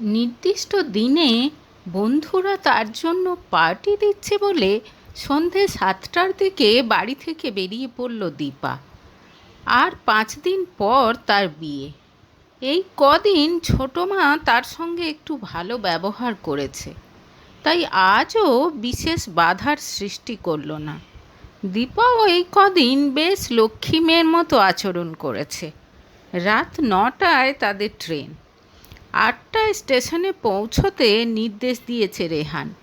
নির্দিষ্ট দিনে বন্ধুরা তার জন্য পার্টি দিচ্ছে বলে সন্ধে সাতটার দিকে বাড়ি থেকে বেরিয়ে পড়ল দীপা। আর পাঁচ দিন পর তার বিয়ে। এই কদিন ছোটো মা তার সঙ্গে একটু ভালো ব্যবহার করেছে। তাই আজও বিশেষ বাধার সৃষ্টি করল না। দীপাও এই কদিন বেশ লক্ষ্মী মেয়ের মতো আচরণ করেছে। রাত নটায় তাদের ট্রেন। আটটায় স্টেশনে পৌঁছতে নির্দেশ দিয়েছে রেহান।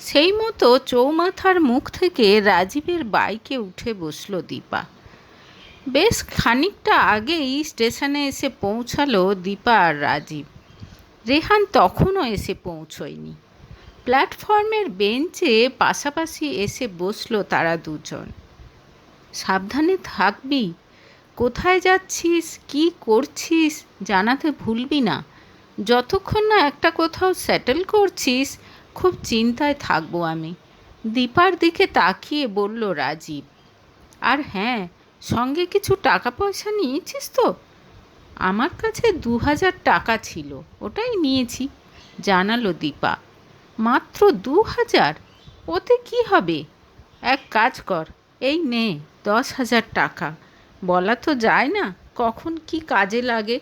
সেই মতো চৌমাথার মুখ থেকে রাজীবের বাইকে উঠে বসল দীপা। বেশ খানিকটা আগেই স্টেশনে এসে পৌঁছালো দীপা আর রাজীব। রেহান তখনও এসে পৌঁছয়নি। প্ল্যাটফর্মের বেঞ্চে পাশাপাশি এসে বসল তারা দুজন। সাবধানে থাকবি, কোথায় যাচ্ছিস, কি করছিস জানাতে ভুলবি না। যতক্ষণ না একটা কোথাও সেটেল করছিস, খুব চিন্তায় থাকব আমি। দীপার দিকে তাকিয়ে বলল রাজীব, আর হ্যাঁ সঙ্গে কিছু টাকা পয়সা নিয়েছিস তো? আমার কাছে দু হাজার টাকা ছিল, ওটাই নিয়েছি, জানালো দীপা। মাত্র দু হাজার ওতে কি হবে? এক কাজ কর, এই নে দশ হাজার টাকা। বলা তো যায় না কখন কি কাজে লাগে।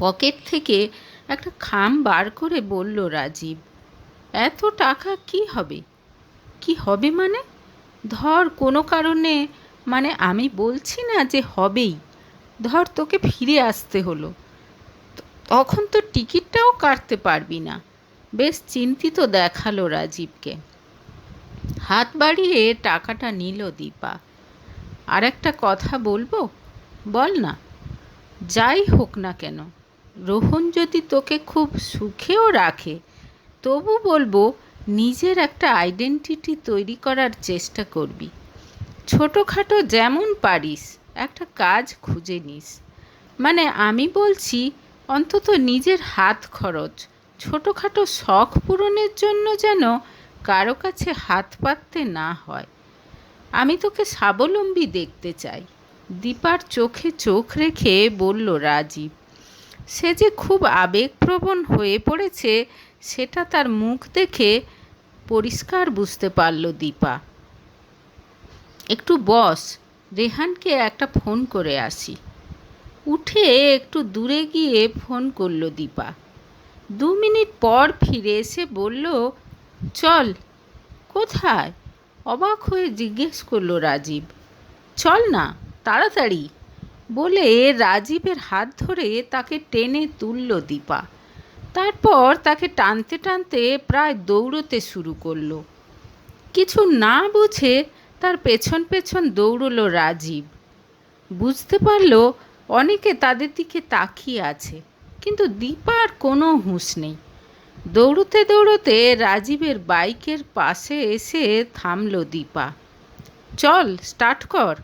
পকেট থেকে একটা খাম বার করে বলল রাজীব, এত টাকা কি হবে? কি হবে মানে? ধর কোনো কারণে মানে আমি বলছি না যে হবেই। ধর তোকে ফিরে আসতে হলো। তখন তো টিকিটটাও কাটতে পারবি না। বেশ চিন্তিত দেখাল রাজীবকে। হাত বাড়িয়ে টাকাটা নিল দীপা। আর একটা কথা বলব? বল না। যাই হোক না কেন রোহন যদি তোকে খুব সুখেও রাখে, তবু বলব নিজের একটা আইডেন্টিটি তৈরি করার চেষ্টা করবি। ছোটোখাটো যেমন পারিস, একটা কাজ খুঁজে নিস। মানে আমি বলছি, অন্তত নিজের হাত খরচ, ছোটোখাটো শখ পূরণের জন্য যেন কারও কাছে হাত পাততে না হয়। আমি তোকে স্বাবলম্বী দেখতে চাই। দীপার চোখে চোখ রেখে বলল রাজীব সে যে খুব আবেগপ্রবণ হয়ে পড়েছে, সেটা তার মুখ দেখে পরিষ্কার বুঝতে পারল দীপা। একটু বস, রেহানকে একটা ফোন করে আসি। উঠে একটু দূরে গিয়ে ফোন করল দীপা। দু মিনিট পর ফিরে এসে বলল, চল। কোথায়? অবাক হয়ে জিজ্ঞেস করল রাজীব। চল না, তাড়াতাড়ি। বলে রাজীবের হাত ধরে তাকে টেনে তুলল দীপা। তারপর তাকে টানতে টানতে প্রায় দৌড়তে শুরু করল। কিছু না বুঝে তার পেছন পেছন দৌড়লো রাজীব। বুঝতে পারল অনেকে তাদের দিকে তাকিয়ে আছে, কিন্তু দীপার কোনো হুঁশ নেই। দৌড়তে দৌড়তে রাজীবের বাইকের পাশে এসে থামল দীপা। চল স্টার্ট কর।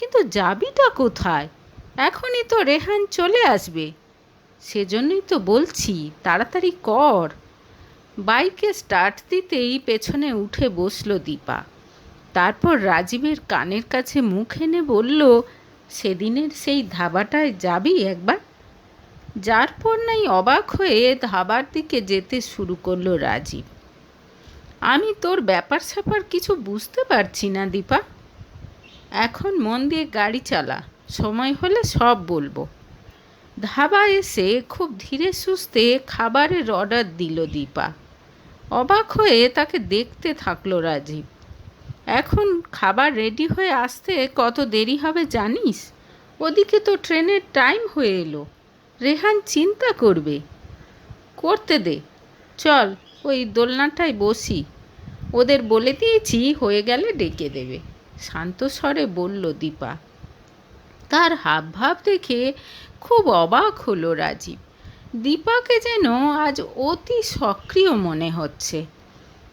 কিন্তু যাবিটা কোথায়? এখনই তো রেহান চলে আসবে। সেজন্যই তো বলছি, তাড়াতাড়ি কর। বাইকে স্টার্ট দিতেই পেছনে উঠে বসল দীপা। তারপর রাজীবের কানের কাছে মুখ এনে বলল, সেদিনের সেই ধাবাটায় যাবি একবার? যার পর নাই অবাক হয়ে ধাবার দিকে যেতে শুরু করল রাজীব। আমি তোর ব্যাপার স্যাপার কিছু বুঝতে পারছি না দীপা। এখন মন দিয়ে গাড়ি চালা, সময় হলে সব বলব। ধাবা এসে খুব ধীরে সুস্থে খাবারের অর্ডার দিল দীপা। অবাক হয়ে তাকে দেখতে থাকল রাজীব। এখন খাবার রেডি হয়ে আসতে কত দেরি হবে জানিস? ওদিকে তো ট্রেনের টাইম হয়ে এলো। রেহান চিন্তা করবে। করতে দে। চল, ওই দোলনাটায় বসি। ওদের বলে দিয়েছি, হয়ে গেলে ডেকে দেবে। শান্ত স্বরে বলল, দীপা, তার হাবভাব দেখে খুব অবাক হলো রাজীব। দীপাকে যেন আজ অতি সক্রিয় মনে হচ্ছে।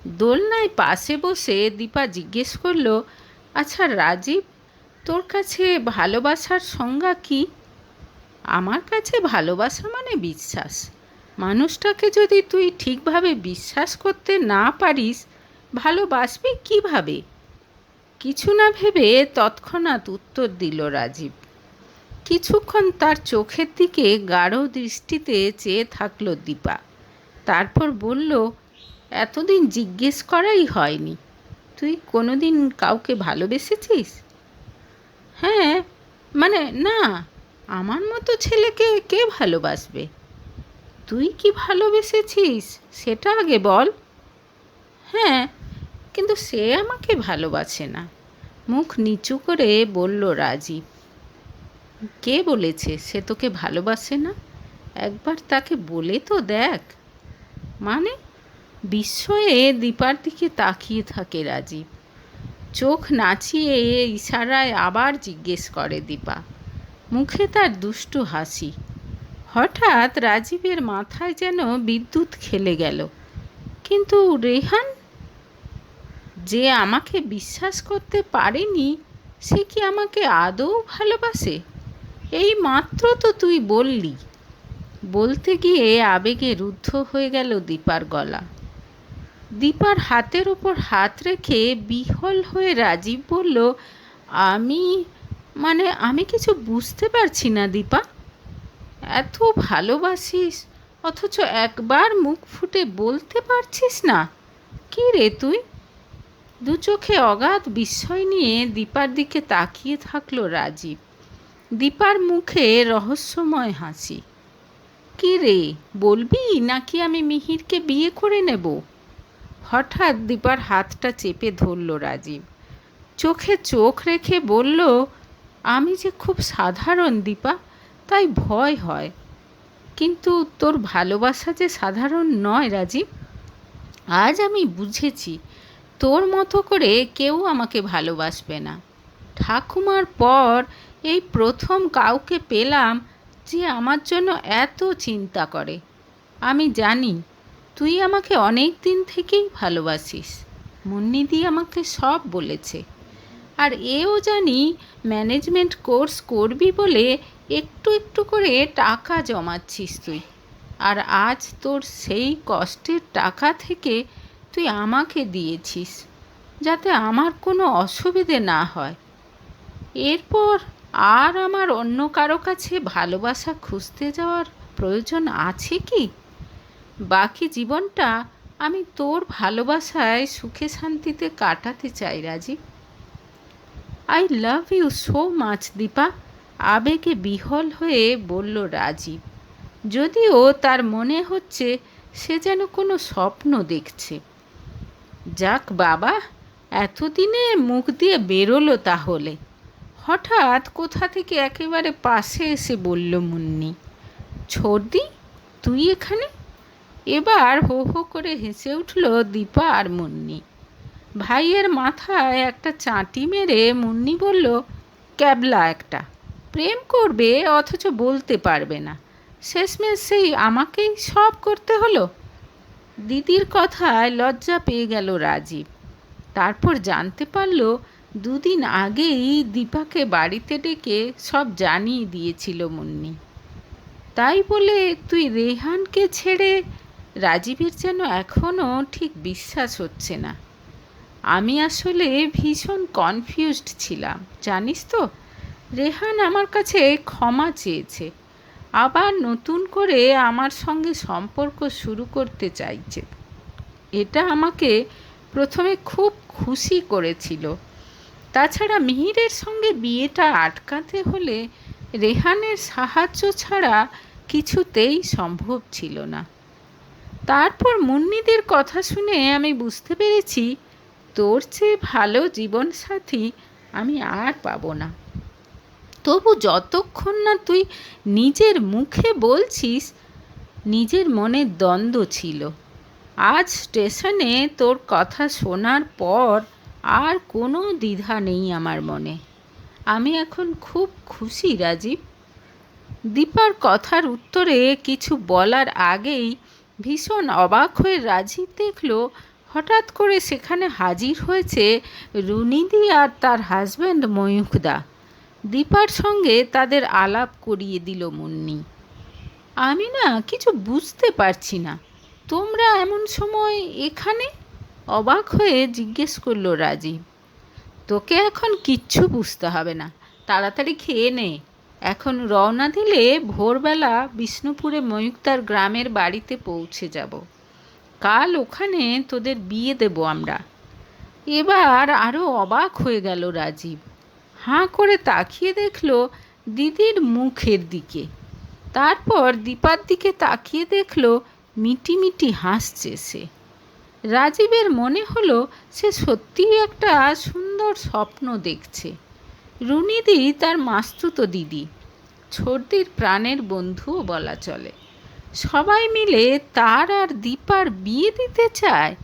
দোলনায় পাশে বসে দীপা জিজ্ঞেস করল আচ্ছা রাজীব, তোর কাছে ভালোবাসার সংজ্ঞা কি? আমার কাছে ভালোবাসা মানে বিশ্বাস। মানুষটাকে যদি তুই ঠিকভাবে বিশ্বাস করতে না পারিস, ভালোবাসবি কীভাবে? কিছু না ভেবে তৎক্ষণাৎ উত্তর দিল রাজীব। কিছুক্ষণ তার চোখের দিকে গাঢ় দৃষ্টিতে চেয়ে থাকল দীপা। তারপর বলল, এতদিন জিজ্ঞেস করাই হয়নি। তুই কোনোদিন কাউকে ভালোবেসেছিস? হ্যাঁ মানে না, আমার মতো ছেলেকে কে ভালোবাসবে? তুই কি ভালোবেসেছিস, সেটা আগে বল। হ্যাঁ কিন্তু সে আমাকে ভালোবাসে না। মুখ নিচু করে বলল রাজীব কে বলেছে? সে তোকে ভালোবাসে না? একবার তাকে বলে তো দেখ। মানে? বিস্ময়ে দীপার দিকে তাকিয়ে থাকে রাজীব চোখ নাচিয়ে ইশারায় আবার জিজ্ঞেস করে দীপা। মুখে তার দুষ্টু হাসি। হঠাৎ রাজীবের মাথায় যেন বিদ্যুৎ খেলে গেল। কিন্তু রেহান যে আমাকে বিশ্বাস করতে পারেনি, সে কি আমাকে আদৌ ভালোবাসে? এই মাত্র তো তুই বললি। বলতে গিয়ে আবেগে রুদ্ধ হয়ে গেল দীপার গলা। দীপার হাতের ওপর হাত রেখে বিহল হয়ে রাজীব বলল, আমি মানে আমি কিছু বুঝতে পারছি না দীপা। এত ভালোবাসিস, অথচ একবার মুখ ফুটে বলতে পারছিস না। কি রে তুই? দু চোখে অগাধ বিস্ময় নিয়ে দীপার দিকে তাকিয়ে থাকল রাজীব। দীপার মুখে রহস্যময় হাসি। কি রে, বলবি নাকি আমি মিহিরকে বিয়ে করে নেব? হঠাৎ দীপার হাতটা চেপে ধরল রাজীব। চোখে চোখ রেখে বলল, আমি যে খুব সাধারণ দীপা, তাই ভয় হয়। কিন্তু তোর ভালোবাসা যে সাধারণ নয় রাজীব, আজ আমি বুঝেছি তোর মতো করে কেউ আমাকে ভালোবাসবে না। ঠাকুমার পর এই প্রথম কাউকে পেলাম যে আমার জন্য এত চিন্তা করে। আমি জানি তুই আমাকে অনেক দিন থেকেই ভালোবাসিস। মুন্নিদি আমাকে সব বলেছে। আর এও জানি ম্যানেজমেন্ট কোর্স করবি বলে একটু একটু করে টাকা জমাচ্ছিস তুই। আর আজ তোর সেই কষ্টের টাকা থেকে তুই আমাকে দিয়েছিস, যাতে আমার কোনো অসুবিধে না হয়। এরপর আর আমার অন্য কারও কাছে ভালোবাসা খুঁজতে যাওয়ার প্রয়োজন আছে কি? বাকি জীবনটা আমি তোর ভালোবাসায় সুখে শান্তিতে কাটাতে চাই Rajiv I love you so much Dipa. আবেগে বিহল হয়ে বলল রাজীব যদিও তার মনে হচ্ছে সে যেন কোনো স্বপ্ন দেখছে। যাক বাবা, এতদিনে মুখ দিয়ে বেরোলো তাহলে। হঠাৎ কোথা থেকে একেবারে পাশে এসে বলল মুন্নি ছোড়দি তুই এখানে? এবার হো হো করে হেসে উঠল দীপা আর মুন্নি। ভাইয়ের মাথায় একটা চাঁটি মেরে মুন্নি বলল, ক্যাবলা একটা, প্রেম করবে অথচ বলতে পারবে না। শেষমেশ সেই আমাকেই সব করতে হলো? দিদির কথায় লজ্জা পেয়ে গেল রাজীব। তারপর জানতে পারল, দুদিন আগেই দীপাকে বাড়িতে ডেকে সব জানিয়ে দিয়েছিল মুন্নি। তাই বলে, তুই রেহানকে ছেড়ে রাজীবের যেন এখনও ঠিক বিশ্বাস হচ্ছে না। আমি আসলে ভীষণ কনফিউজড ছিলাম, জানিস তো? রেহান আমার কাছে ক্ষমা চেয়েছে। আবার নতুন করে আমার সঙ্গে সম্পর্ক শুরু করতে চাইছে। এটা আমাকে প্রথমে খুব খুশি করেছিল। তাছাড়া মিহিরের সঙ্গে বিয়েটা আটকাতে হলে রেহানের সাহায্য ছাড়া কিছুতেই সম্ভব ছিল না। তারপর মুন্নিদের কথা শুনে আমি বুঝতে পেরেছি, তোর চেয়ে ভালো জীবনসাথী আমি আর পাবো না। তবু যতক্ষণ না তুই নিজের মুখে বলছিস, নিজের মনে দ্বন্দ্ব ছিল। আজ স্টেশনে তোর কথা শোনার পর আর কোনো দ্বিধা নেই আমার মনে। আমি এখন খুব খুশি, রাজীব। দীপার কথার উত্তরে কিছু বলার আগেই ভীষণ অবাক হয়ে রাজীব দেখল, হঠাৎ করে সেখানে হাজির হয়েছে রুনিদি আর তার হাজব্যান্ড ময়ূখদা। দীপার সঙ্গে তাদের আলাপ করিয়ে দিল মুন্নি। আমি না কিছু বুঝতে পারছি না। তোমরা এমন সময় এখানে? অবাক হয়ে জিজ্ঞেস করল রাজীব তোকে এখন কিচ্ছু বুঝতে হবে না। তাড়াতাড়ি খেয়ে নে। এখন রওনা দিলে ভোরবেলা বিষ্ণুপুরে ময়ূক্তার গ্রামের বাড়িতে পৌঁছে যাব। কাল ওখানে তোদের বিয়ে দেব আমরা। এবার আরও অবাক হয়ে গেল রাজীব। হাঁ করে তাকিয়ে দেখল দিদির মুখের দিকে। তারপর দীপার দিকে তাকিয়ে দেখল মিটি মিটি হাসছে সে। রাজীবের মনে হলো সে সত্যিই একটা সুন্দর স্বপ্ন দেখছে। রুনিদি তার মাস্তুতো দিদি, ছোটদির প্রাণের বন্ধুও বলা চলে। সবাই মিলে তার আর দীপার বিয়ে দিতে চায়।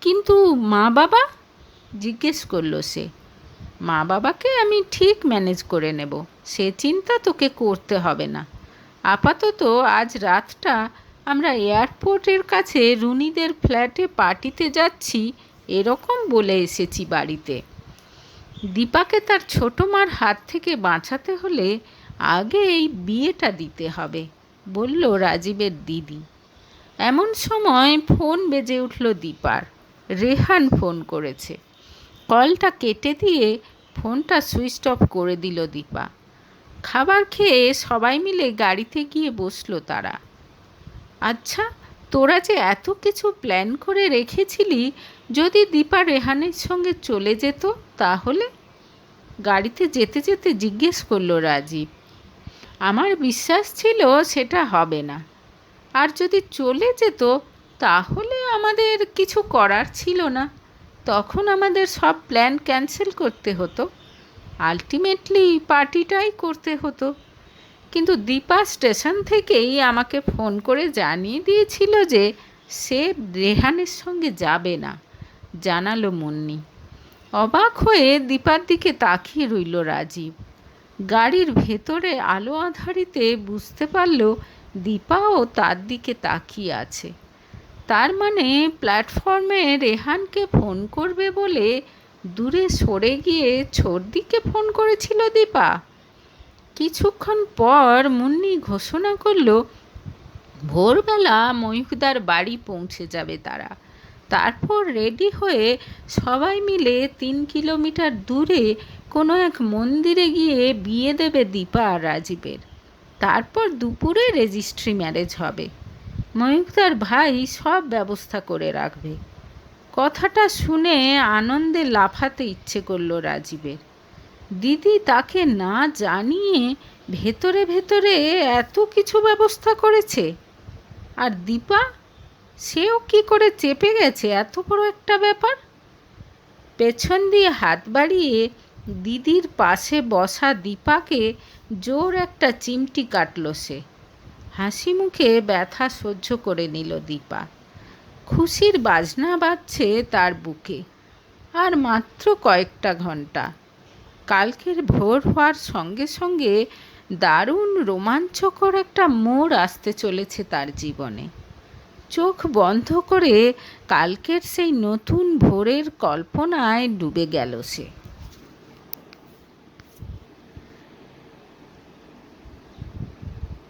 কিন্তু মা বাবা? জিজ্ঞেস করল সে। মা বাবাকে আমি ঠিক ম্যানেজ করে নেব, সে চিন্তা তোকে করতে হবে না। আপাতত আজ রাতটা আমরা এয়ারপোর্টের কাছে রুনিদের ফ্ল্যাটে পার্টিতে যাচ্ছি, এরকম বলে এসেছি বাড়িতে। দীপাকে তার ছোট মার হাত থেকে বাঁচাতে হলে আগে এই বিয়েটা দিতে হবে, বলল রাজীবের দিদি। এমন সময় ফোন বেজে উঠল দীপার, রেহান ফোন করেছে। কলটা কেটে দিয়ে ফোনটা সুইচ অফ করে দিল দীপা। খাবার খেয়ে সবাই মিলে গাড়িতে গিয়ে বসল তারা। আচ্ছা তোরা যে এত কিছু প্ল্যান করে রেখেছিলি, যদি দীপা রেহানের সঙ্গে চলে যেত তাহলে? গাড়িতে যেতে যেতে জিজ্ঞেস করল রাজীব। আমার বিশ্বাস ছিল সেটা হবে না। আর যদি চলে যেত, তাহলে আমাদের কিছু করার ছিল না। তখন আমাদের সব প্ল্যান ক্যান্সেল করতে হতো। আলটিমেটলি পার্টিটাই করতে হতো। কিন্তু দীপা স্টেশন থেকেই আমাকে ফোন করে জানিয়ে দিয়েছিল যে সে রেহানের সঙ্গে যাবে না। জানালো মুন্নি। অবাক হয়ে দীপার দিকে তাকিয়ে রইল রাজীব। গাড়ির ভেতরে আলো আধারিতে বুঝতে পারল দীপাও তার দিকে তাকিয়ে আছে। তার মানে প্ল্যাটফর্মে রেহানকে ফোন করবে বলে দূরে সরে গিয়ে দিকে ফোন করেছিল দীপা। কিছুক্ষণ পর মুন্নি ঘোষণা করল, ভোরবেলা ময়ূকদার বাড়ি পৌঁছে যাবে তারা। তারপর রেডি হয়ে সবাই মিলে তিন কিলোমিটার দূরে কোনো এক মন্দিরে গিয়ে বিয়ে দেবে দীপা আর রাজীবের। তারপর দুপুরে রেজিস্ট্রি ম্যারেজ হবে। ময়ূকদার ভাই সব ব্যবস্থা করে রাখবে। কথাটা শুনে আনন্দে লাফাতে ইচ্ছে করল রাজীবের। দিদি তাকে না জানিয়ে ভেতরে ভেতরে এত কিছু ব্যবস্থা করেছে। আর দীপা, সেও কি করে চেপে গেছে এত বড় একটা ব্যাপার? পেছন দিয়ে হাত বাড়িয়ে দিদির পাশে বসা দীপাকে জোর একটা চিমটি কাটল সে। হাসি মুখে ব্যথা সহ্য করে নিল দীপা। খুশির বাজনা বাজছে তার বুকে, আর মাত্র কয়েকটা ঘণ্টা। কালকের ভোর হওয়ার সঙ্গে সঙ্গে দারুণ রোমাঞ্চকর একটা মোড় আসতে চলেছে তার জীবনে। চোখ বন্ধ করে কালকের সেই নতুন ভোরের কল্পনায় ডুবে গেল সে।